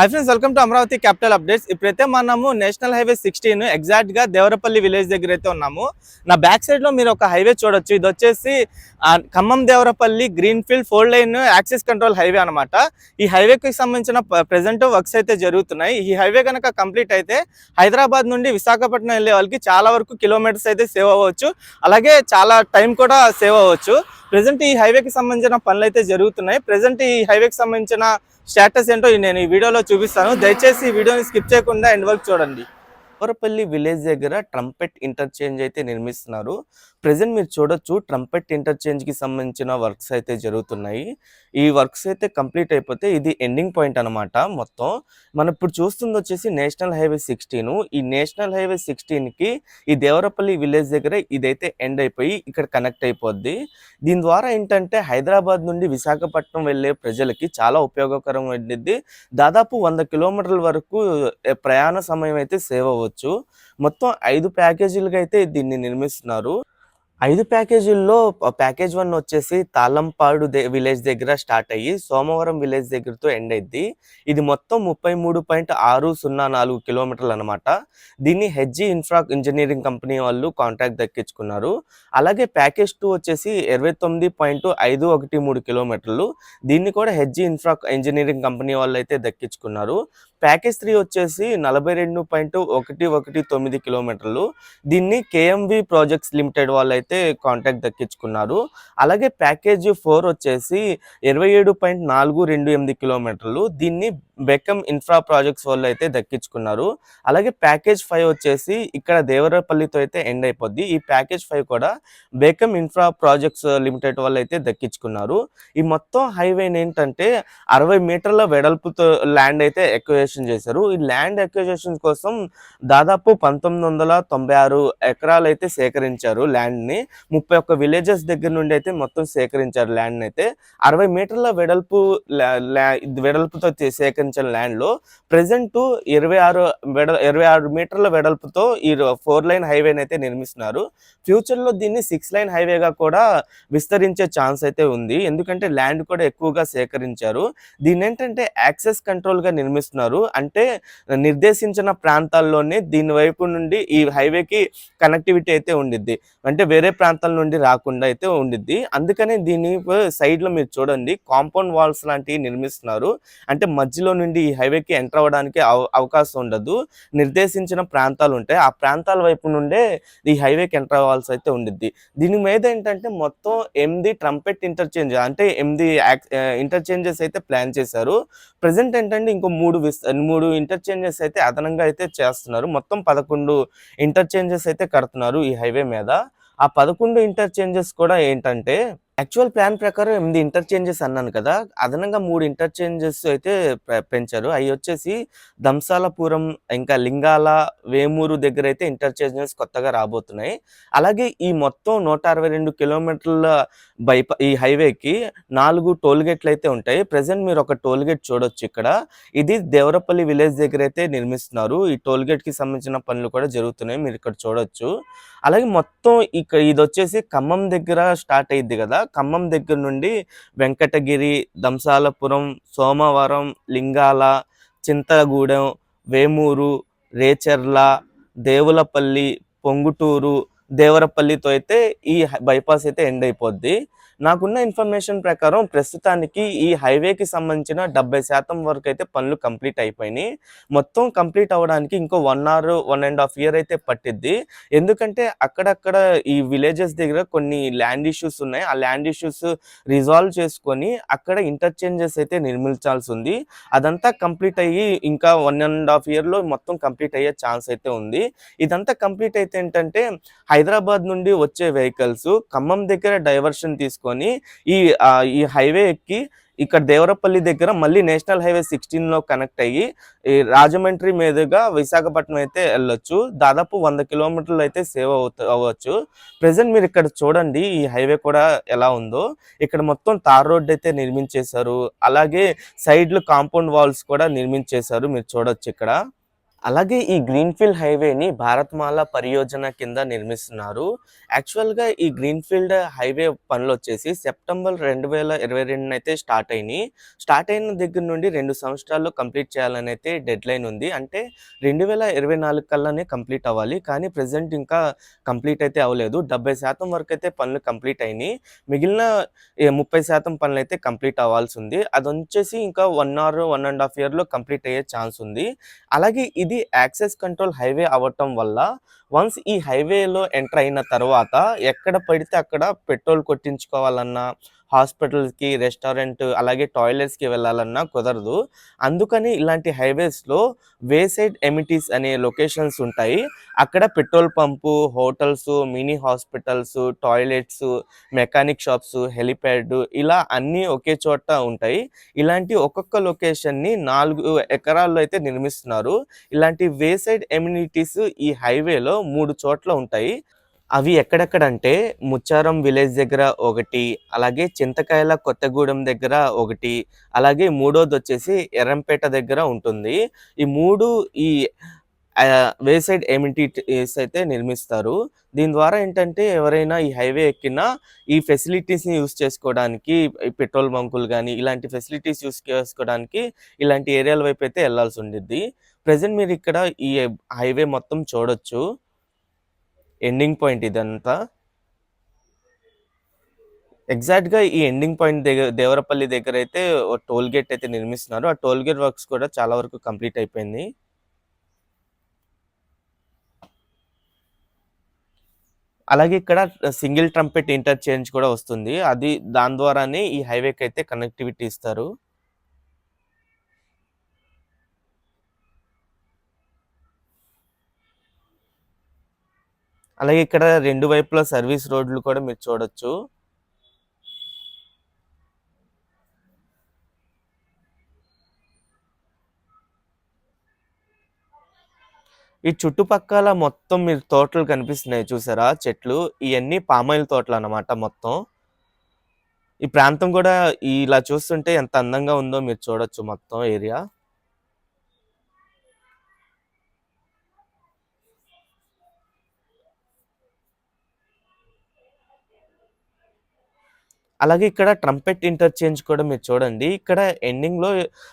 Hi friends welcome to Amaravati capital updates ఇప్పుడైతే మనము national highway sixteen ఎగ్జాక్ట్గా Devarapalli village దగ్గర అయితే ఉన్నాము. నా బ్యాక్ సైడ్లో మీరు ఒక హైవే చూడొచ్చు. ఇది వచ్చేసి Khammam Devarapalli green field four line access control highway అనమాట ఈ హైవేకి సంబంధించిన ప్రెసెంట్ వర్క్స్ అయితే జరుగుతున్నాయి. ఈ హైవే కనుక కంప్లీట్ అయితే హైదరాబాద్ నుండి విశాఖపట్నం వెళ్ళే వాళ్ళకి చాలా వరకు కిలోమీటర్స్ అయితే సేవ్ అవ్వచ్చు. అలాగే చాలా టైం కూడా సేవ్ అవ్వచ్చు. ప్రజెంట్ ఈ హైవేకి సంబంధించిన పనులు అయితే జరుగుతున్నాయి. ప్రజెంట్ ఈ హైవేకి సంబంధించిన స్టేటస్ ఏంటో నేను ఈ వీడియోలో చూపిస్తాను. దయచేసి ఈ వీడియోని స్కిప్ చేయకుండా ఎండ్ వరకు చూడండి. కొరపల్లి విలేజ్ దగ్గర ట్రంపెట్ ఇంటర్చేంజ్ అయితే నిర్మిస్తున్నారు. ప్రజెంట్ మీరు చూడొచ్చు ట్రంపెట్ ఇంటర్చేంజ్కి సంబంధించిన వర్క్స్ అయితే జరుగుతున్నాయి. ఈ వర్క్స్ అయితే కంప్లీట్ అయిపోతే ఇది ఎండింగ్ పాయింట్ అనమాట మొత్తం. మనం ఇప్పుడు చూస్తుంది వచ్చేసి నేషనల్ హైవే సిక్స్టీన్. ఈ నేషనల్ హైవే సిక్స్టీన్కి ఈ దేవరపల్లి విలేజ్ దగ్గర ఇదైతే ఎండ్ అయిపోయి ఇక్కడ కనెక్ట్ అయిపోద్ది. దీని ద్వారా ఏంటంటే హైదరాబాద్ నుండి విశాఖపట్నం వెళ్ళే ప్రజలకి చాలా ఉపయోగకరం ఉండిద్ది. దాదాపు వంద కిలోమీటర్ల వరకు ప్రయాణ సమయం అయితే సేవ్ అవ్వచ్చు. మొత్తం ఐదు ప్యాకేజీలుగా అయితే దీన్ని నిర్మిస్తున్నారు. ఐదు ప్యాకేజీల్లో ప్యాకేజ్ వన్ వచ్చేసి తాళంపాడు దే- విలేజ్ దగ్గర స్టార్ట్ అయ్యి సోమవరం విలేజ్ దగ్గరతో ఎండ్ అయింది ఇది మొత్తం ముప్పై మూడు పాయింట్ ఆరు సున్నా నాలుగు కిలోమీటర్లు అనమాట దీన్ని హెచ్జి ఇన్ఫ్రా ఇంజనీరింగ్ కంపెనీ వాళ్ళు కాంట్రాక్ట్ దక్కించుకున్నారు. అలాగే ప్యాకేజ్ టూ వచ్చేసి ఇరవై తొమ్మిది పాయింట్ ఐదు ఒకటి మూడు కిలోమీటర్లు. దీన్ని కూడా హెచ్జి ఇన్ఫ్రా ఇంజనీరింగ్ కంపెనీ వాళ్ళు అయితే దక్కించుకున్నారు. ప్యాకేజ్ త్రీ వచ్చేసి నలభై రెండు పాయింట్ ఒకటి ఒకటి తొమ్మిది కిలోమీటర్లు. దీన్ని కేఎంవి ప్రాజెక్ట్స్ లిమిటెడ్ వాళ్ళు అయితే కాంటాక్ట్ దక్కించుకున్నారు. అలాగే ప్యాకేజ్ ఫోర్ వచ్చేసి ఇరవై ఏడు పాయింట్ నాలుగు రెండు ఎనిమిది కిలోమీటర్లు. దీన్ని బెకమ్ ఇన్ఫ్రా ప్రాజెక్ట్స్ వాళ్ళు అయితే దక్కించుకున్నారు. అలాగే ప్యాకేజ్ ఫైవ్ వచ్చేసి ఇక్కడ దేవరపల్లితో అయితే ఎండ్ అయిపోద్ది. ఈ ప్యాకేజ్ ఫైవ్ కూడా బేకమ్ ఇన్ఫ్రా ప్రాజెక్ట్స్ లిమిటెడ్ వాళ్ళు అయితే దక్కించుకున్నారు. ఈ మొత్తం హైవేని ఏంటంటే అరవై మీటర్ల వెడల్పుతో ల్యాండ్ అయితే ఎక్వేషన్ చేశారు. ఈ ల్యాండ్ ఎక్వేషన్ కోసం దాదాపు పంతొమ్మిది వందల తొంభై ఆరు ఎకరాలు అయితే సేకరించారు ల్యాండ్ని. ముప్పై ఒక్క విలేజెస్ దగ్గర నుండి అయితే మొత్తం సేకరించారు ల్యాండ్ అయితే. అరవై మీటర్ల వెడల్పు వెడల్పుతో సేకరించారు సేకరించిన ల్యాండ్లో ప్రజెంట్ ప్రెసెంట్ ఇరవై ఆరు వెడ ఇరవై ఆరు మీటర్ల వెడల్పుతో ఈ ఫోర్ లైన్ హైవేని అయితే నిర్మిస్తున్నారు. ఫ్యూచర్లో దీన్ని సిక్స్ లైన్ హైవేగా కూడా విస్తరించే ఛాన్స్ అయితే ఉంది. ఎందుకంటే ల్యాండ్ కూడా ఎక్కువగా సేకరించారు. దీని ఏంటంటే యాక్సెస్ కంట్రోల్గా నిర్మిస్తున్నారు. అంటే నిర్దేశించిన ప్రాంతాల్లోనే దీని వైపు నుండి ఈ హైవేకి కనెక్టివిటీ అయితే ఉండిద్ది. అంటే వేరే ప్రాంతాల నుండి రాకుండా అయితే ఉండిద్ది. అందుకనే దీని సైడ్లో మీరు చూడండి కాంపౌండ్ వాల్స్ లాంటివి నిర్మిస్తున్నారు. అంటే మధ్యలో నుండి ఈ హైవేకి ఎంటర్ అవ్వడానికి అవ- అవకాశం ఉండదు. నిర్దేశించిన ప్రాంతాలు ఉంటాయి ఆ ప్రాంతాల వైపు నుండే ఈ హైవేకి ఎంటర్ అవ్వాల్సి అయితే ఉండిద్ది. దీని మీద ఏంటంటే మొత్తం ఎనిమిది ట్రంపెట్ ఇంటర్చేంజ్ అంటే ఎనిమిది ఇంటర్చేంజెస్ అయితే ప్లాన్ చేశారు. ప్రజెంట్ ఏంటంటే ఇంకో మూడు మూడు ఇంటర్చేంజెస్ అయితే అదనంగా అయితే చేస్తున్నారు. మొత్తం పదకొండు ఇంటర్చేంజెస్ అయితే కడుతున్నారు ఈ హైవే మీద. ఆ పదకొండు ఇంటర్చేంజెస్ కూడా ఏంటంటే యాక్చువల్ ప్లాన్ ప్రకారం ఎనిమిది ఇంటర్చేంజెస్ అన్నాను కదా అదనంగా మూడు ఇంటర్చేంజెస్ అయితే పె- పెంచారు. అవి వచ్చేసి దంసాలపురం ఇంకా లింగాల వేమూరు దగ్గర అయితే ఇంటర్చేంజెస్ కొత్తగా రాబోతున్నాయి. అలాగే ఈ మొత్తం నూట అరవై రెండు కిలోమీటర్ల బైపా ఈ హైవేకి నాలుగు టోల్ గేట్లు అయితే ఉంటాయి. ప్రజెంట్ మీరు ఒక టోల్ గేట్ చూడొచ్చు ఇక్కడ. ఇది దేవరపల్లి విలేజ్ దగ్గర అయితే నిర్మిస్తున్నారు. ఈ టోల్ గేట్కి సంబంధించిన పనులు కూడా జరుగుతున్నాయి. మీరు ఇక్కడ చూడొచ్చు. అలాగే మొత్తం ఇక్కడ ఇది వచ్చేసి ఖమ్మం దగ్గర స్టార్ట్ అయ్యింది కదా ఖమ్మం దగ్గర నుండి వెంకటగిరి దంసాలపురం సోమవరం లింగాల చింతగూడెం వేమూరు రేచర్ల దేవులపల్లి పొంగుటూరు దేవరపల్లితో అయితే ఈ బైపాస్ అయితే ఎండ్ అయిపోద్ది. నాకున్న ఇన్ఫర్మేషన్ ప్రకారం ప్రస్తుతానికి ఈ హైవేకి సంబంధించిన డెబ్బై శాతం వరకు అయితే పనులు కంప్లీట్ అయిపోయినాయి. మొత్తం కంప్లీట్ అవ్వడానికి ఇంకో one or one and half year అయితే పట్టిద్ది. ఎందుకంటే అక్కడక్కడ ఈ విలేజెస్ దగ్గర కొన్ని ల్యాండ్ ఇష్యూస్ ఉన్నాయి. ఆ ల్యాండ్ ఇష్యూస్ రిజాల్వ్ చేసుకొని అక్కడ ఇంటర్చేంజెస్ అయితే నిర్మించాల్సి ఉంది. అదంతా కంప్లీట్ అయ్యి ఇంకా వన్ అండ్ హాఫ్ ఇయర్లో మొత్తం కంప్లీట్ అయ్యే ఛాన్స్ అయితే ఉంది. ఇదంతా కంప్లీట్ అయితే ఏంటంటే హైదరాబాద్ నుండి వచ్చే వెహికల్స్ ఖమ్మం దగ్గర డైవర్షన్ తీసుకొని ఈ ఈ హైవే ఎక్కి ఇక్కడ దేవరపల్లి దగ్గర మళ్ళీ నేషనల్ హైవే సిక్స్టీన్లో కనెక్ట్ అయ్యి ఈ రాజమండ్రి మీదుగా విశాఖపట్నం అయితే వెళ్ళొచ్చు. దాదాపు వంద కిలోమీటర్లు అయితే సేవ్ అవుత అవ్వచ్చు. ప్రెసెంట్ మీరు ఇక్కడ చూడండి ఈ హైవే కూడా ఎలా ఉందో. ఇక్కడ మొత్తం తార్ రోడ్ అయితే నిర్మించేశారు. అలాగే సైడ్లు కాంపౌండ్ వాల్స్ కూడా నిర్మించేశారు మీరు చూడొచ్చు ఇక్కడ. అలాగే ఈ గ్రీన్‌ఫీల్డ్ హైవేని భారత్మాల పరియోజన కింద నిర్మిస్తున్నారు. యాక్చువల్‌గా ఈ గ్రీన్‌ఫీల్డ్ హైవే పనులు వచ్చేసి సెప్టెంబర్ 2022 అయితే స్టార్ట్ అయినాయి స్టార్ట్ అయిన దగ్గర నుండి రెండు సంవత్సరాల్లో కంప్లీట్ చేయాలని అయితే డెడ్‌లైన్ ఉంది. అంటే 2024 కల్లానే కంప్లీట్ అవ్వాలి. కానీ ప్రజెంట్ ఇంకా కంప్లీట్ అయితే అవ్వలేదు. డెబ్భై శాతం వరకు అయితే పనులు కంప్లీట్ అయినాయి మిగిలిన ఏ 30% పనులైతే కంప్లీట్ అవ్వాల్సి ఉంది అది వచ్చేసి ఇంకా one or one and half ఇయర్‌లో కంప్లీట్ అయ్యే ఛాన్స్ ఉంది. అలాగే ఇది యాక్సెస్ కంట్రోల్ హైవే అవ్వటం వల్ల వన్స్ ఈ హైవేలో ఎంటర్ అయిన తర్వాత ఎక్కడ పడితే అక్కడ పెట్రోల్ కొట్టించుకోవాలన్నా, హాస్పిటల్స్‌కి, రెస్టారెంట్ అలాగే టాయిలెట్స్‌కి వెళ్ళాలన్నా కుదరదు. అందుకని ఇలాంటి హైవేస్‌లో వేసైడ్ ఎమిటీస్ అనే లొకేషన్స్ ఉంటాయి. అక్కడ petrol pump, hotels, mini hospitals, toilets, mechanic shops, helipad ఇలా అన్నీ ఒకే చోట ఉంటాయి. ఇలాంటి ఒక్కొక్క లొకేషన్‌ని నాలుగు ఎకరాల్లో అయితే నిర్మిస్తున్నారు. ఇలాంటి వేసైడ్ ఎమ్యూనిటీస్ ఈ హైవేలో మూడు చోట్ల ఉంటాయి. అవి ఎక్కడెక్కడంటే ముచ్చారం విలేజ్ దగ్గర ఒకటి, అలాగే చింతకాయల కొత్తగూడెం దగ్గర ఒకటి, అలాగే మూడోది వచ్చేసి ఎర్రంపేట దగ్గర ఉంటుంది. ఈ మూడు ఈ ఆహ్, వేసైడ్ ఎమ్యూనిటీస్ అయితే నిర్మిస్తారు. దీని ద్వారా ఏంటంటే ఎవరైనా ఈ హైవే ఎక్కినా ఈ ఫెసిలిటీస్‌ని యూజ్ చేసుకోవడానికి పెట్రోల్ బంకులు కానీ ఇలాంటి ఫెసిలిటీస్ యూజ్ చేసుకోవడానికి ఇలాంటి ఏరియాల వైపు అయితే ఎళ్ళాల్సి ఉండిద్ది. మీరు ఇక్కడ ఈ హైవే మొత్తం చూడొచ్చు. ఎండింగ్ పాయింట్ ఇదంతా. ఎగ్జాక్ట్‌గా ఈ ఎండింగ్ పాయింట్ దగ్గర దేవరపల్లి దగ్గరైతే ఓ టోల్ గేట్ అయితే నిర్మిస్తున్నారు. ఆ టోల్ గేట్ వర్క్స్ కూడా చాలా వరకు కంప్లీట్ అయిపోయింది. అలాగే ఇక్కడ సింగిల్ ట్రంపెట్ ఇంటర్‌చేంజ్ కూడా వస్తుంది. అది దాని ద్వారానే ఈ హైవేకి అయితే కనెక్టివిటీ ఇస్తారు. అలాగే ఇక్కడ రెండు వైపులా సర్వీస్ రోడ్లు కూడా మీరు చూడొచ్చు. ఈ చుట్టుపక్కల మొత్తం మీరు తోటలు కనిపిస్తున్నాయి చూసారా చెట్లు. ఇవన్నీ పామాయిల్ తోటలన్నమాట మొత్తం. ఈ ప్రాంతం కూడా ఇలా చూస్తుంటే ఎంత అందంగా ఉందో మీరు చూడొచ్చు మొత్తం ఏరియా. అలాగే ఇక్కడ ట్రంపెట్ ఇంటర్‌చేంజ్ కూడా మీరు చూడండి. ఇక్కడ ఎండింగ్‌లో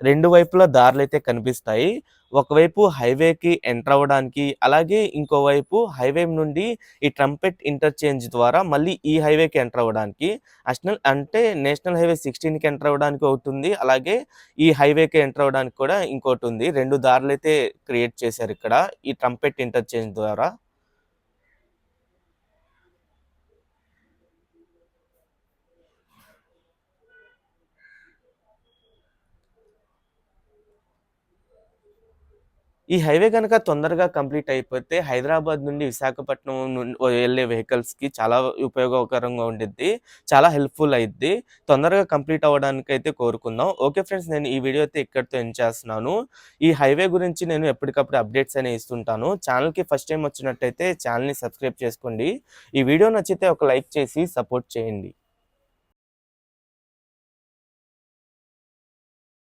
రెండు వైపులా దారులైతే కనిపిస్తాయి. ఒకవైపు హైవేకి ఎంటర్ అవ్వడానికి, అలాగే ఇంకోవైపు హైవే నుండి ఈ ట్రంపెట్ ఇంటర్‌చేంజ్ ద్వారా మళ్ళీ ఈ హైవేకి ఎంటర్ అవ్వడానికి. నేషనల్ అంటే నేషనల్ హైవే 16కి ఎంటర్ అవ్వడానికి ఒకటుంది. అలాగే ఈ హైవేకి ఎంటర్ అవ్వడానికి కూడా ఇంకోటుంది. 2 దారులైతే క్రియేట్ చేశారు ఇక్కడ ఈ ట్రంపెట్ ఇంటర్‌చేంజ్ ద్వారా. ఈ హైవే కనుక తొందరగా కంప్లీట్ అయిపోతే హైదరాబాద్ నుండి విశాఖపట్నం నుండి వెళ్ళే వెహికల్స్‌కి చాలా ఉపయోగకరంగా ఉండిద్ది. చాలా హెల్ప్‌ఫుల్ అయిద్ది. తొందరగా కంప్లీట్ అవ్వడానికైతే కోరుకుందాం. ఓకే ఫ్రెండ్స్ నేను ఈ వీడియో అయితే ఇక్కడితో ఎండ్ చేస్తున్నాను. ఈ హైవే గురించి నేను ఎప్పటికప్పుడు అప్డేట్స్ అనేవి ఇస్తుంటాను. ఛానల్‌కి ఫస్ట్ టైం వచ్చినట్టయితే ఛానల్‌ని సబ్స్క్రైబ్ చేసుకోండి. ఈ వీడియో నచ్చితే ఒక లైక్ చేసి సపోర్ట్ చేయండి.